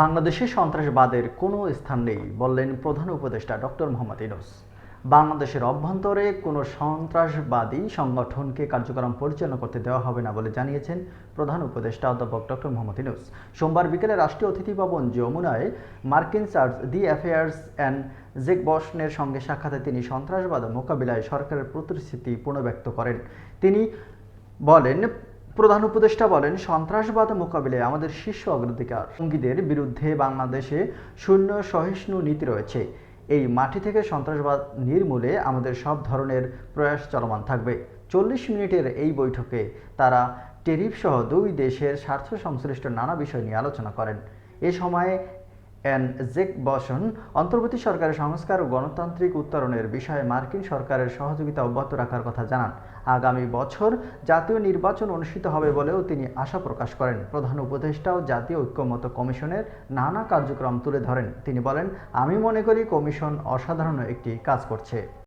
বাংলাদেশে সন্ত্রাসবাদের কোনো স্থান নেই, বললেন প্রধান উপদেষ্টা ডক্টর মোহাম্মদ ইউনুস। বাংলাদেশের অভ্যন্তরে কোনো সন্ত্রাসবাদী সংগঠনকে কার্যক্রম পরিচালনা করতে দেওয়া হবে না বলে জানিয়েছেন প্রধান উপদেষ্টা অধ্যাপক ডক্টর মোহাম্মদ ইউনুস। সোমবার বিকেলে রাষ্ট্রীয় অতিথি ভবন যমুনায় মার্কিন চার্জ দি অ্যাফেয়ার্স অ্যান্ড জেক বসনের সঙ্গে সাক্ষাতে তিনি সন্ত্রাসবাদ মোকাবিলায় সরকারের প্রতিশ্রুতি পুনর্ব্যক্ত করেন। তিনি বলেন প্রধান উপদেষ্টা বলেন, সন্ত্রাসবাদ মোকাবিলায় আমাদের শীর্ষ অগ্রাধিকার। সঙ্গীদের বিরুদ্ধে বাংলাদেশে শূন্য সহিষ্ণু নীতি রয়েছে। এই মাটি থেকে সন্ত্রাসবাদ নির্মূলে আমাদের সব ধরনের প্রয়াস চলমান থাকবে। চল্লিশ মিনিটের এই বৈঠকে তারা টেরিফ সহ দুই দেশের স্বার্থ সংশ্লিষ্ট নানা বিষয় নিয়ে আলোচনা করেন। এ সময় এন জেক বসন, অন্তর্বর্তী সরকারের সংস্কার ও গণতান্ত্রিক উত্তরণের বিষয়ে মার্কিন সরকারের সহযোগিতা অব্যাহত রাখার কথা জানান। আগামী বছর জাতীয় নির্বাচন অনুষ্ঠিত হবে বলেও তিনি আশা প্রকাশ করেন। প্রধান উপদেষ্টাও জাতীয় ঐক্যমত কমিশনের নানা কার্যক্রম তুলে ধরেন। তিনি বলেন, আমি মনে করি কমিশন অসাধারণ একটি কাজ করছে।